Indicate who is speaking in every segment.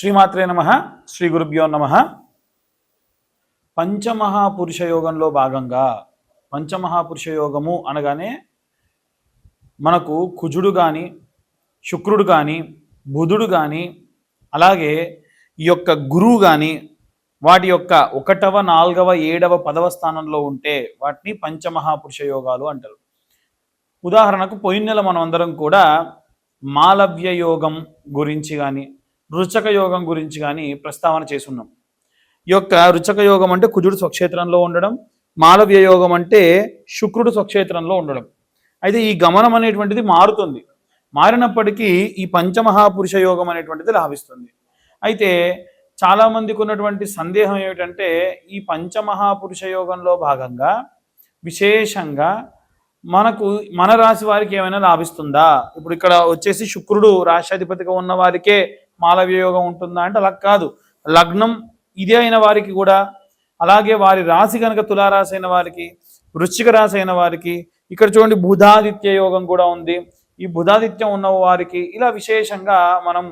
Speaker 1: శ్రీమాత్రే నమ శ్రీ గురుభ్యో నమ. పంచమహాపురుష యోగంలో భాగంగా పంచమహాపురుష యోగము అనగానే మనకు కుజుడు కానీ శుక్రుడు కానీ బుధుడు కానీ అలాగే ఈ యొక్క గురువు కానీ వాటి యొక్క ఒకటవ నాలుగవ ఏడవ పదవ స్థానంలో ఉంటే వాటిని పంచమహాపురుష యోగాలు అంటారు. ఉదాహరణకు పోయిన నెల మనం అందరం కూడా మాలవ్య యోగం గురించి కానీ రుచక యోగం గురించి కానీ ప్రస్తావన చేసున్నాం. ఈ యొక్క రుచక యోగం అంటే కుజుడు స్వక్షేత్రంలో ఉండడం మాలవ్య యోగం అంటే శుక్రుడు స్వక్షేత్రంలో ఉండడం. అయితే ఈ గమనం అనేటువంటిది మారుతుంది. మారినప్పటికీ ఈ పంచమహాపురుష యోగం అనేటువంటిది లాభిస్తుంది. అయితే చాలామందికి ఉన్నటువంటి సందేహం ఏమిటంటే ఈ పంచమహాపురుష యోగంలో భాగంగా విశేషంగా మనకు మన రాశి వారికి ఏమైనా లాభిస్తుందా? ఇప్పుడు ఇక్కడ వచ్చేసి శుక్రుడు రాష్ట్రాధిపతిగా ఉన్న వారికే మాలవ్యయోగం ఉంటుందా అంటే అలా కాదు. లగ్నం ఇదే అయిన వారికి కూడా అలాగే వారి రాశి కనుక తులారాశి అయిన వారికి వృశ్చిక రాశి అయిన వారికి ఇక్కడ చూడండి బుధాదిత్య యోగం కూడా ఉంది. ఈ బుధాదిత్యం ఉన్న వారికి ఇలా విశేషంగా మనం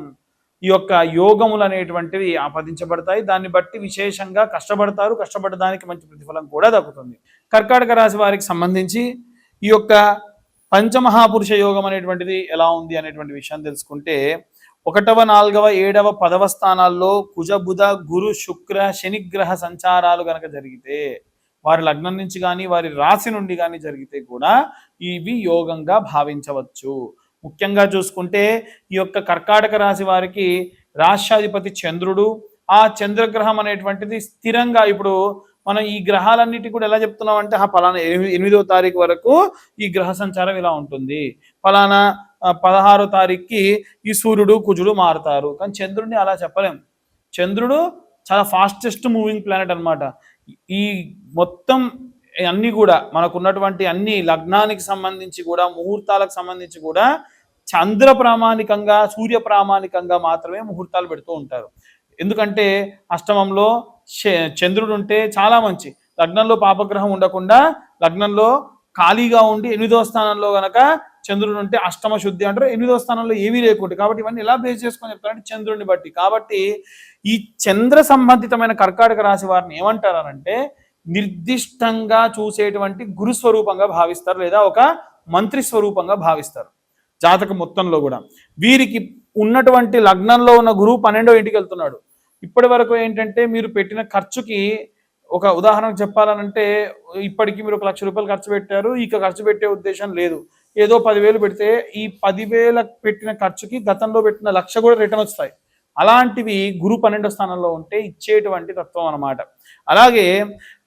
Speaker 1: ఈ యొక్క యోగములు అనేటువంటివి ఆపాదించబడతాయి. దాన్ని బట్టి విశేషంగా కష్టపడతారు కష్టపడడానికి మంచి ప్రతిఫలం కూడా దక్కుతుంది. కర్కాటక రాశి వారికి సంబంధించి ఈ యొక్క పంచమహాపురుష యోగం అనేటువంటిది ఎలా ఉంది అనేటువంటి విషయం తెలుసుకుంటే ఒకటవ నాలుగవ ఏడవ పదవ స్థానాల్లో కుజ బుధ గురు శుక్ర శనిగ్రహ సంచారాలు గనక జరిగితే వారి లగ్నం నుంచి కానీ వారి రాశి నుండి కానీ జరిగితే కూడా ఇవి యోగంగా భావించవచ్చు. ముఖ్యంగా చూసుకుంటే ఈ యొక్క కర్కాటక రాశి వారికి రాష్ట్రాధిపతి చంద్రుడు ఆ చంద్రగ్రహం అనేటువంటిది స్థిరంగా ఇప్పుడు మనం ఈ గ్రహాలన్నిటి కూడా ఎలా చెప్తున్నాం అంటే ఆ ఫలానా ఎనిమిది- ఎనిమిదో తారీఖు వరకు ఈ గ్రహ సంచారం ఇలా ఉంటుంది. ఫలానా పదహారో తారీఖుకి ఈ సూర్యుడు కుజుడు మారుతారు. కానీ చంద్రుడిని అలా చెప్పలేం. చంద్రుడు చాలా ఫాస్టెస్ట్ మూవింగ్ ప్లానెట్ అన్నమాట. ఈ మొత్తం అన్ని కూడా మనకున్నటువంటి అన్ని లగ్నానికి సంబంధించి కూడా ముహూర్తాలకు సంబంధించి కూడా చంద్ర ప్రామాణికంగా సూర్య ప్రామాణికంగా మాత్రమే ముహూర్తాలు పెడుతూ ఉంటారు. ఎందుకంటే అష్టమంలో చంద్రుడు ఉంటే చాలా మంచి. లగ్నంలో పాపగ్రహం ఉండకుండా లగ్నంలో ఖాళీగా ఉండి ఎనిమిదో స్థానంలో గనక చంద్రుడు ఉంటే అష్టమ శుద్ధి అంటారు. ఎనిమిదో స్థానంలో ఏమీ లేకుంటే. కాబట్టి ఇవన్నీ ఎలా బేస్ చేసుకొని చెప్తారంటే చంద్రుడిని బట్టి. కాబట్టి ఈ చంద్ర సంబంధితమైన కర్కాటక రాశి వారిని ఏమంటారంటే నిర్దిష్టంగా చూసేటువంటి గురు స్వరూపంగా భావిస్తారు లేదా ఒక మంత్రి స్వరూపంగా భావిస్తారు. జాతక మొత్తంలో కూడా. వీరికి ఉన్నటువంటి లగ్నంలో ఉన్న గురువు పన్నెండో ఇంటికి వెళ్తున్నాడు. ఇప్పటి వరకు ఏంటంటే మీరు పెట్టిన ఖర్చుకి ఒక ఉదాహరణకు చెప్పాలనంటే ఇప్పటికి మీరు ఒక లక్ష రూపాయలు ఖర్చు పెట్టారు. ఇక ఖర్చు పెట్టే ఉద్దేశం లేదు. ఏదో పదివేలు పెడితే ఈ పదివేల పెట్టిన ఖర్చుకి గతంలో పెట్టిన లక్ష కూడా రిటర్న్ వస్తాయి. అలాంటివి గురు పన్నెండో స్థానంలో ఉంటే ఇచ్చేటువంటి తత్వం అన్నమాట. అలాగే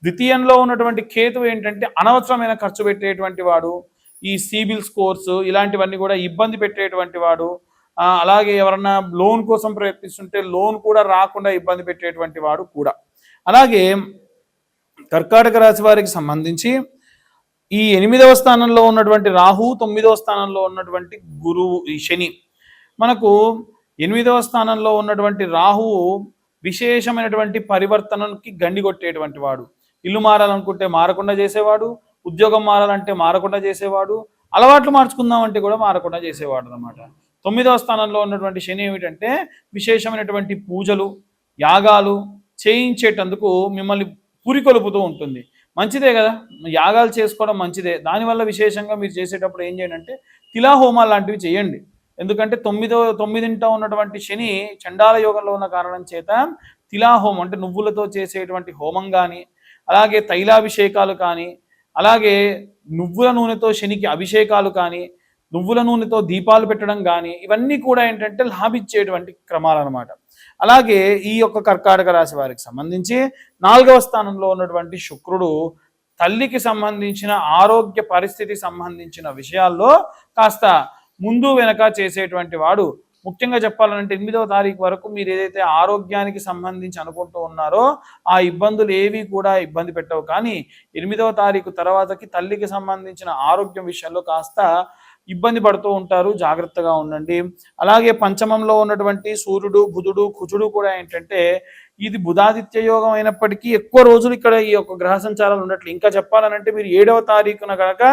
Speaker 1: ద్వితీయంలో ఉన్నటువంటి కేతు ఏంటంటే అనవసరమైన ఖర్చు పెట్టేటువంటి వాడు ఈ సిబిల్ స్కోర్స్ ఇలాంటివన్నీ కూడా ఇబ్బంది పెట్టేటువంటి వాడు అలాగే ఎవరన్నా లోన్ కోసం ప్రయత్నిస్తుంటే లోన్ కూడా రాకుండా ఇబ్బంది పెట్టేటువంటి వాడు కూడా. అలాగే కర్కాటక రాశి వారికి సంబంధించి ఈ ఎనిమిదవ స్థానంలో ఉన్నటువంటి రాహు తొమ్మిదవ స్థానంలో ఉన్నటువంటి గురువు ఈ శని. మనకు ఎనిమిదవ స్థానంలో ఉన్నటువంటి రాహువు విశేషమైనటువంటి పరివర్తనకి గండి కొట్టేటువంటి వాడు. ఇల్లు మారాలనుకుంటే మారకుండా చేసేవాడు ఉద్యోగం మారాలంటే మారకుండా చేసేవాడు అలవాట్లు మార్చుకుందామంటే కూడా మారకుండా చేసేవాడు అనమాట తొమ్మిదవ స్థానంలో ఉన్నటువంటి శని ఏమిటంటే విశేషమైనటువంటి పూజలు యాగాలు చేయించేటందుకు మిమ్మల్ని పురికొలుపుతూ ఉంటుంది. మంచిదే కదా. యాగాలు చేసుకోవడం మంచిదే. దానివల్ల విశేషంగా మీరు చేసేటప్పుడు ఏం చేయండి అంటే తిలా హోమాలు లాంటివి చేయండి. ఎందుకంటే తొమ్మిదో తొమ్మిదింట ఉన్నటువంటి శని చండాల యోగంలో ఉన్న కారణం చేత తిలాహోమం అంటే నువ్వులతో చేసేటువంటి హోమం కానీ అలాగే తైలాభిషేకాలు కానీ అలాగే నువ్వుల నూనెతో శనికి అభిషేకాలు కానీ నువ్వుల నూనెతో దీపాలు పెట్టడం కానీ ఇవన్నీ కూడా ఏంటంటే లాభించేటువంటి క్రమాలు అనమాట అలాగే ఈ యొక్క కర్కాటక రాశి వారికి సంబంధించి నాలుగవ స్థానంలో ఉన్నటువంటి శుక్రుడు తల్లికి సంబంధించిన ఆరోగ్య పరిస్థితి సంబంధించిన విషయాల్లో కాస్త ముందు వెనక చేసేటువంటి వాడు. ముఖ్యంగా చెప్పాలంటే ఎనిమిదవ తారీఖు వరకు మీరు ఏదైతే ఆరోగ్యానికి సంబంధించి అనుకుంటూ ఉన్నారో ఆ ఇబ్బందులు ఏవి కూడా ఇబ్బంది పెట్టవు. కానీ ఎనిమిదవ తారీఖు తర్వాతకి తల్లికి సంబంధించిన ఆరోగ్యం విషయంలో కాస్త ఇబ్బంది పడుతూ ఉంటారు. జాగ్రత్తగా ఉండండి. అలాగే పంచమంలో ఉన్నటువంటి సూర్యుడు బుధుడు కుజుడు కూడా ఏంటంటే ఇది బుధాదిత్య యోగం అయినప్పటికీ ఎక్కువ రోజులు ఇక్కడ ఈ యొక్క గ్రహ సంచారాలు ఉన్నట్లు ఇంకా చెప్పాలనంటే మీరు ఏడవ తారీఖున కనుక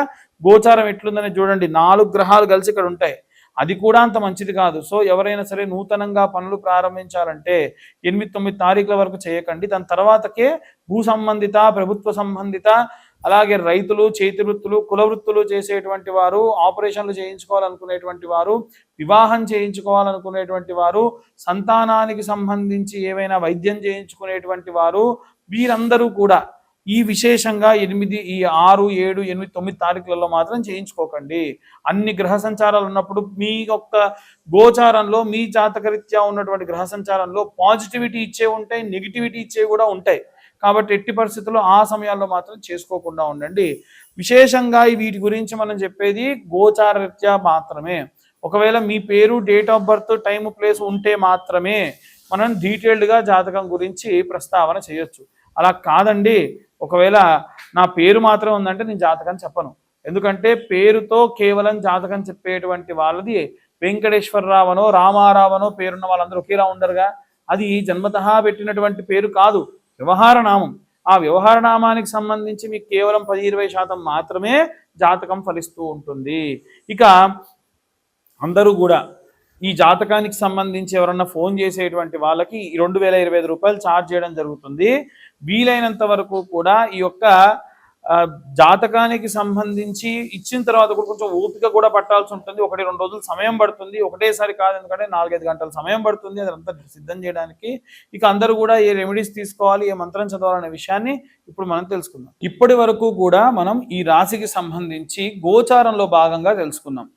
Speaker 1: గోచారం ఎట్లుందని చూడండి. నాలుగు గ్రహాలు కలిసి ఇక్కడ ఉంటాయి. అది కూడా అంత మంచిది కాదు. సో ఎవరైనా సరే నూతనంగా పనులు ప్రారంభించాలంటే ఎనిమిది తొమ్మిది తారీఖుల వరకు చేయకండి. దాని తర్వాతకే భూ సంబంధిత ప్రభుత్వ సంబంధిత అలాగే రైతులు చేతి వృత్తులు కుల వృత్తులు చేసేటువంటి వారు ఆపరేషన్లు చేయించుకోవాలనుకునేటువంటి వారు వివాహం చేయించుకోవాలనుకునేటువంటి వారు సంతానానికి సంబంధించి ఏవైనా వైద్యం చేయించుకునేటువంటి వారు వీరందరూ కూడా ఈ విశేషంగా ఎనిమిది ఈ ఆరు ఏడు ఎనిమిది తొమ్మిది తారీఖులలో మాత్రం చేయించుకోకండి. అన్ని గ్రహ సంచారాలు ఉన్నప్పుడు మీ యొక్క గోచారంలో మీ జాతకరీత్యా ఉన్నటువంటి గ్రహ సంచారంలో పాజిటివిటీ ఇచ్చే ఉంటాయి నెగిటివిటీ ఇచ్చే కూడా ఉంటాయి. కాబట్టి ఎట్టి పరిస్థితుల్లో ఆ సమయాల్లో మాత్రం చేసుకోకుండా ఉండండి. విశేషంగా వీటి గురించి మనం చెప్పేది గోచారరీత్యా మాత్రమే. ఒకవేళ మీ పేరు date of birth time place ఉంటే మాత్రమే మనం డీటెయిల్డ్గా జాతకం గురించి ప్రస్తావన చేయొచ్చు. అలా కాదండి. ఒకవేళ నా పేరు మాత్రం ఉందంటే నేను జాతకం చెప్పను. ఎందుకంటే పేరుతో కేవలం జాతకం చెప్పేటువంటి వాళ్ళది వెంకటేశ్వరరావనో రామారావనో పేరున్న వాళ్ళందరూ ఒకేలా ఉండరుగా. అది జన్మతహా పెట్టినటువంటి పేరు కాదు. వ్యవహార నామం ఆ వ్యవహార నామానికి సంబంధించి మీకు కేవలం పది ఇరవై శాతం మాత్రమే జాతకం ఫలిస్తూ ఉంటుంది. ఇక అందరూ కూడా ఈ జాతకానికి సంబంధించి ఎవరన్నా ఫోన్ చేసేటువంటి వాళ్ళకి ఈ రెండు వేల ఇరవై ఐదు రూపాయలు ఛార్జ్ చేయడం జరుగుతుంది. వీలైనంత వరకు కూడా ఈ యొక్క జాతకానికి సంబంధించి ఇచ్చిన తర్వాత కూడా కొంచెం ఓపిక కూడా పట్టాల్సి ఉంటుంది. ఒకటి రెండు రోజులు సమయం పడుతుంది. ఒకటేసారి కాదు ఎందుకంటే నాలుగైదు గంటల సమయం పడుతుంది. అదంతా సిద్ధం చేయడానికి ఇక అందరూ కూడా ఏ రెమెడీస్ తీసుకోవాలి ఏ మంత్రం చదవాలనే విషయాన్ని ఇప్పుడు మనం తెలుసుకుందాం. ఇప్పటి వరకు కూడా మనం ఈ రాశికి సంబంధించి గోచారంలో భాగంగా తెలుసుకున్నాం.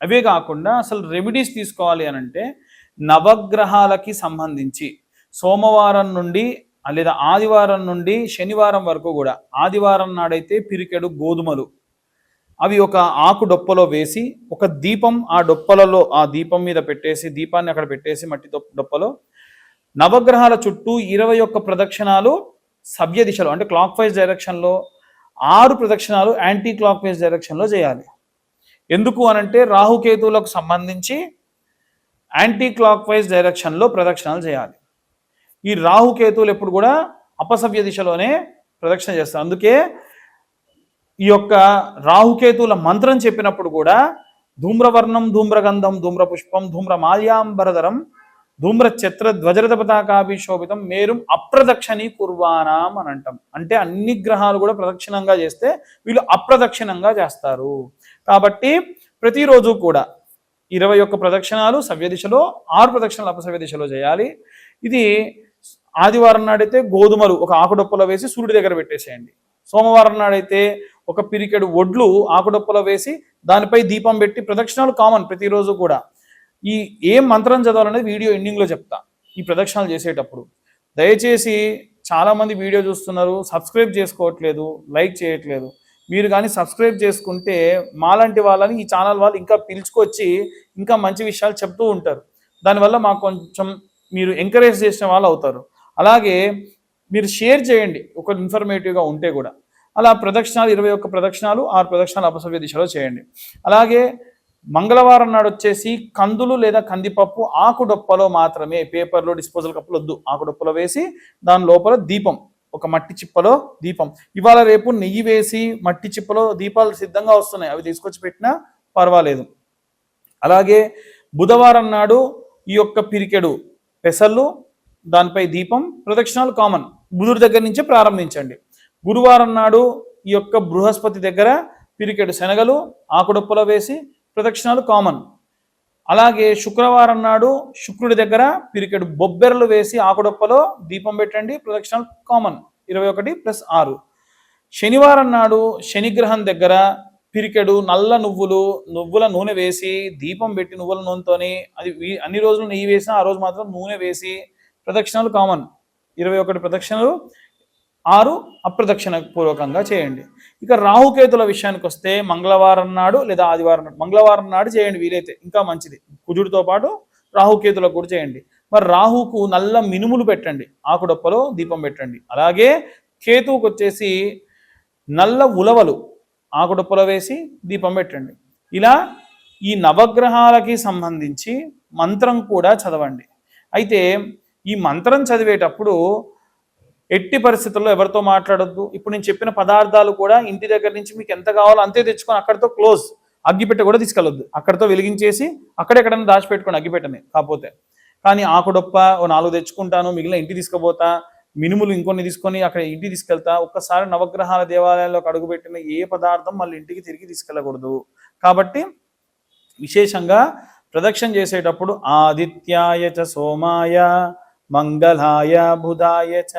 Speaker 1: అవే కాకుండా అసలు రెమెడీస్ తీసుకోవాలి అని అంటే నవగ్రహాలకి సంబంధించి సోమవారం నుండి లేదా ఆదివారం నుండి శనివారం వరకు కూడా ఆదివారం నాడైతే పిరికెడు గోధుమలు. అవి ఒక ఆకు డొప్పలో వేసి ఒక దీపం ఆ డొప్పలలో ఆ దీపం మీద పెట్టేసి దీపాన్ని అక్కడ పెట్టేసి మట్టి డొప్పలో నవగ్రహాల చుట్టూ ఇరవై ఒక్క ప్రదక్షిణాలు సవ్య దిశలో అంటే క్లాక్ వైజ్ డైరెక్షన్లో ఆరు ప్రదక్షిణాలు యాంటీ క్లాక్ వైజ్ డైరెక్షన్లో చేయాలి. ఎందుకు అనంటే రాహుకేతువులకు సంబంధించి యాంటీ క్లాక్ వైజ్ డైరెక్షన్లో ప్రదక్షిణాలు చేయాలి. ఈ రాహుకేతువులు ఎప్పుడు కూడా అపసవ్య దిశలోనే ప్రదక్షిణ చేస్తారు. అందుకే ఈ యొక్క రాహుకేతువుల మంత్రం చెప్పినప్పుడు కూడా ధూమ్రవర్ణం ధూమ్రగంధం ధూమ్రపుష్పం ధూమ్రమాల్యాంబరధరం ధూమ్ర చిత్ర ధ్వజరథ పతాకాభిశోభితం మేరుం అప్రదక్షిణీ కుర్వానాం అని అంటాం. అంటే అన్ని గ్రహాలు కూడా ప్రదక్షిణంగా చేస్తే వీళ్ళు అప్రదక్షిణంగా చేస్తారు. కాబట్టి ప్రతిరోజు కూడా ఇరవై ఒక్క ప్రదక్షిణాలు సవ్య దిశలో ఆరు ప్రదక్షిణలు అపసవ్య దిశలో చేయాలి. ఇది ఆదివారం నాడైతే గోధుమలు ఒక ఆకుడొప్పలో వేసి సూర్యుడి దగ్గర పెట్టేసేయండి. సోమవారం నాడైతే ఒక పిరికెడు ఒడ్లు ఆకుడొప్పలో వేసి దానిపై దీపం పెట్టి ప్రదక్షిణాలు కామన్ ప్రతిరోజు కూడా. ఈ ఏం మంత్రం చదవాలనేది వీడియో ఎండింగ్లో చెప్తా. ఈ ప్రదక్షిణాలు చేసేటప్పుడు. దయచేసి చాలామంది వీడియో చూస్తున్నారు సబ్స్క్రైబ్ చేసుకోవట్లేదు లైక్ చేయట్లేదు. మీరు కానీ సబ్స్క్రైబ్ చేసుకుంటే మాలాంటి వాళ్ళని ఈ ఛానల్ వాళ్ళు ఇంకా పిలుచుకొచ్చి ఇంకా మంచి విషయాలు చెప్తూ ఉంటారు. దానివల్ల మాకు కొంచెం మీరు ఎంకరేజ్ చేసిన వాళ్ళు అవుతారు. అలాగే మీరు షేర్ చేయండి ఒక ఇన్ఫర్మేటివ్గా ఉంటే కూడా. అలా ప్రదక్షిణాలు ఇరవై ఒక్క ప్రదక్షిణాలు ఆరు ప్రదక్షిణాలు అపసవ్య దిశలో చేయండి. అలాగే మంగళవారం నాడు వచ్చేసి కందులు లేదా కందిపప్పు ఆకుడొప్పలో మాత్రమే పేపర్లో డిస్పోజల్ కప్పులు వద్దు ఆకుడొప్పలో వేసి దాని లోపల దీపం ఒక మట్టి చిప్పలో దీపం. ఇవాళ రేపు నెయ్యి వేసి మట్టి చిప్పలో దీపాలు సిద్ధంగా వస్తున్నాయి. అవి తీసుకొచ్చి పెట్టినా పర్వాలేదు. అలాగే బుధవారం నాడు ఈ యొక్క పిరికెడు పెసళ్ళు దానిపై దీపం ప్రదక్షిణాలు కామన్ బుధుడి దగ్గర నుంచే ప్రారంభించండి. గురువారం నాడు ఈ యొక్క బృహస్పతి దగ్గర పిరికెడు శనగలు ఆకుడొప్పలో వేసి ప్రదక్షిణాలు కామన్ అలాగే శుక్రవారం నాడు శుక్రుడి దగ్గర పిరికెడు బొబ్బెరలు వేసి ఆకుడొప్పలో దీపం పెట్టండి ప్రదక్షిణాలు కామన్ ఇరవై ఒకటి ప్లస్ ఆరు. శనివారం నాడు శనిగ్రహం దగ్గర పిరికెడు నల్ల నువ్వులు నువ్వుల నూనె వేసి దీపం పెట్టి నువ్వుల నూనెతోని అది అన్ని రోజులు నెయ్యి వేసినా ఆ రోజు మాత్రం నూనె వేసి ప్రదక్షిణలు కామన్. ఇరవై ఒకటి ప్రదక్షిణలు ఆరు అప్రదక్షిణ పూర్వకంగా చేయండి. ఇక రాహుకేతుల విషయానికి వస్తే మంగళవారం నాడు లేదా ఆదివారం నాడు మంగళవారం నాడు చేయండి వీలైతే ఇంకా మంచిది. కుజుడితో పాటు రాహుకేతులకు కూడా చేయండి. మరి రాహుకు నల్ల మినుములు పెట్టండి ఆకుడొప్పలో దీపం పెట్టండి. అలాగే కేతువుకు వచ్చేసి నల్ల ఉలవలు ఆకుడొప్పలో వేసి దీపం పెట్టండి. ఇలా ఈ నవగ్రహాలకి సంబంధించి మంత్రం కూడా చదవండి. అయితే ఈ మంత్రం చదివేటప్పుడు ఎట్టి పరిస్థితుల్లో ఎవరితో మాట్లాడొద్దు? ఇప్పుడు నేను చెప్పిన పదార్థాలు కూడా ఇంటి దగ్గర నుంచి మీకు ఎంత కావాలో అంతే తెచ్చుకొని అక్కడితో క్లోజ్ అగ్గిపెట్ట కూడా తీసుకెళ్ళొద్దు. అక్కడితో వెలిగించేసి అక్కడెక్కడన్నా దాచిపెట్టుకోండి అగ్గిపెట్టని కాకపోతే. కానీ ఆకుడొప్ప ఓ నాలుగు తెచ్చుకుంటాను మిగిలిన ఇంటి తీసుకుపోతా మినుములు ఇంకొన్ని తీసుకొని అక్కడ ఇంటికి తీసుకెళ్తా ఒక్కసారి నవగ్రహాల దేవాలయాల్లోకి అడుగుపెట్టిన ఏ పదార్థం మళ్ళీ ఇంటికి తిరిగి తీసుకెళ్ళకూడదు. కాబట్టి విశేషంగా ప్రదక్షిణ చేసేటప్పుడు ఆదిత్యాయ చ సోమాయ మంగళాయ బుధాయ చ.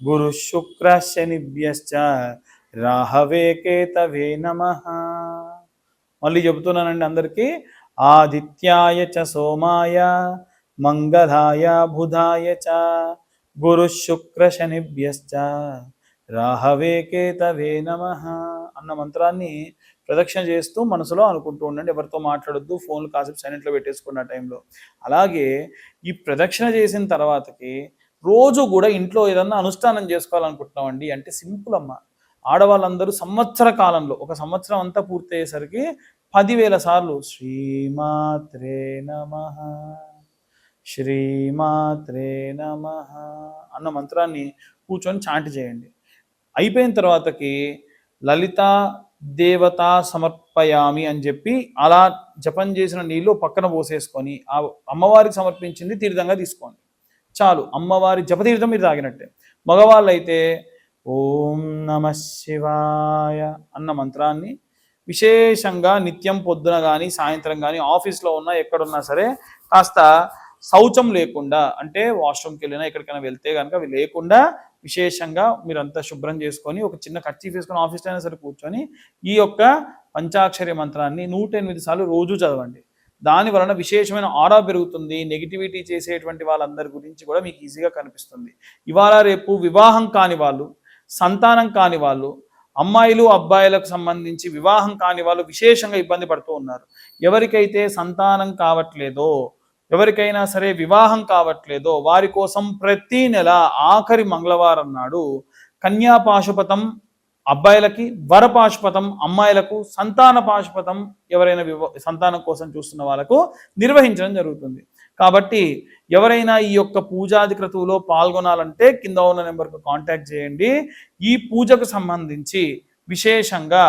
Speaker 1: గురు శుక్ర శనిభ్యశ్చ. రాహవే కేతవే నమ. మళ్ళీ చెబుతున్నానండి అందరికీ. ఆదిత్యాయ చ సోమాయ. మంగళాయ బుధాయ చ. గురు శుక్ర శనిభ్యశ్చ. రాహవే కేతవే నమ అన్న మంత్రాన్ని ప్రదక్షిణ చేస్తూ మనసులో అనుకుంటూ ఉండండి. ఎవరితో మాట్లాడొద్దు ఫోన్లు కాసేపు సైలెంట్లో పెట్టేసుకున్న టైంలో. అలాగే ఈ ప్రదక్షిణ చేసిన తర్వాతకి రోజు కూడా ఇంట్లో ఏదన్నా అనుష్ఠానం చేసుకోవాలనుకుంటున్నామండి అంటే సింపుల్ అమ్మ. ఆడవాళ్ళందరూ సంవత్సర కాలంలో ఒక సంవత్సరం అంతా పూర్తయ్యేసరికి పదివేల సార్లు శ్రీమాత్రే నమ శ్రీమాత్రే నమ అన్న మంత్రాన్ని కూర్చొని చాంటి చేయండి. అయిపోయిన తర్వాతకి లలిత దేవత సమర్పయామి అని చెప్పి అలా జపం చేసిన నీళ్ళు పక్కన పోసేసుకొని ఆ అమ్మవారికి సమర్పించింది తీర్థంగా తీసుకోండి. చాలు అమ్మవారి జపతీర్థం మీరు తాగినట్టే. మగవాళ్ళు అయితే ఓం నమ శివాయ అన్న మంత్రాన్ని విశేషంగా నిత్యం పొద్దున కానీ సాయంత్రం కానీ ఆఫీస్లో ఉన్నా ఎక్కడున్నా సరే కాస్త శౌచం లేకుండా అంటే వాష్రూమ్కి వెళ్ళినా ఎక్కడికైనా వెళ్తే కనుక అవి లేకుండా విశేషంగా మీరంతా శుభ్రం చేసుకొని ఒక చిన్న కర్చీఫ్ వేసుకొని ఆఫీస్లో అయినా సరే కూర్చొని ఈ యొక్క పంచాక్షరి మంత్రాన్ని నూట ఎనిమిది సార్లు రోజు చదవండి. దాని వలన విశేషమైన ఆరా పెరుగుతుంది నెగిటివిటీ చేసేటువంటి వాళ్ళందరి గురించి కూడా మీకు ఈజీగా కనిపిస్తుంది. ఇవాళ రేపు వివాహం కాని వాళ్ళు సంతానం కాని వాళ్ళు అమ్మాయిలు అబ్బాయిలకు సంబంధించి వివాహం కాని వాళ్ళు విశేషంగా ఇబ్బంది పడుతూ ఉన్నారు. ఎవరికైతే సంతానం కావట్లేదో ఎవరికైనా సరే వివాహం కావట్లేదో వారి కోసం ప్రతి నెల ఆఖరి మంగళవారం నాడు కన్యా పాశుపతం అబ్బాయిలకి వర పాశుపతం అమ్మాయిలకు సంతాన పాశుపతం ఎవరైనా వివ సంతానం కోసం చూస్తున్న వాళ్ళకు నిర్వహించడం జరుగుతుంది. కాబట్టి ఎవరైనా ఈ యొక్క పూజాది క్రతువులో పాల్గొనాలంటే కింద ఉన్న నెంబర్కు కాంటాక్ట్ చేయండి. ఈ పూజకు సంబంధించి విశేషంగా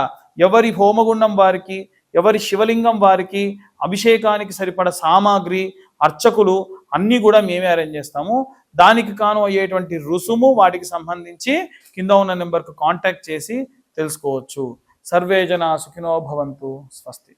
Speaker 1: ఎవరి హోమగుండం వారికి ఎవరి శివలింగం వారికి అభిషేకానికి సరిపడ సామాగ్రి అర్చకులు అన్నీ కూడా మేమే అరేంజ్ చేస్తాము. దానికి కాను అయ్యేటువంటి రుసుము వాటికి సంబంధించి కింద ఉన్న నెంబర్కు కాంటాక్ట్ చేసి తెలుసుకోవచ్చు. సర్వే జన సుఖినో భవంతు. స్వస్తి.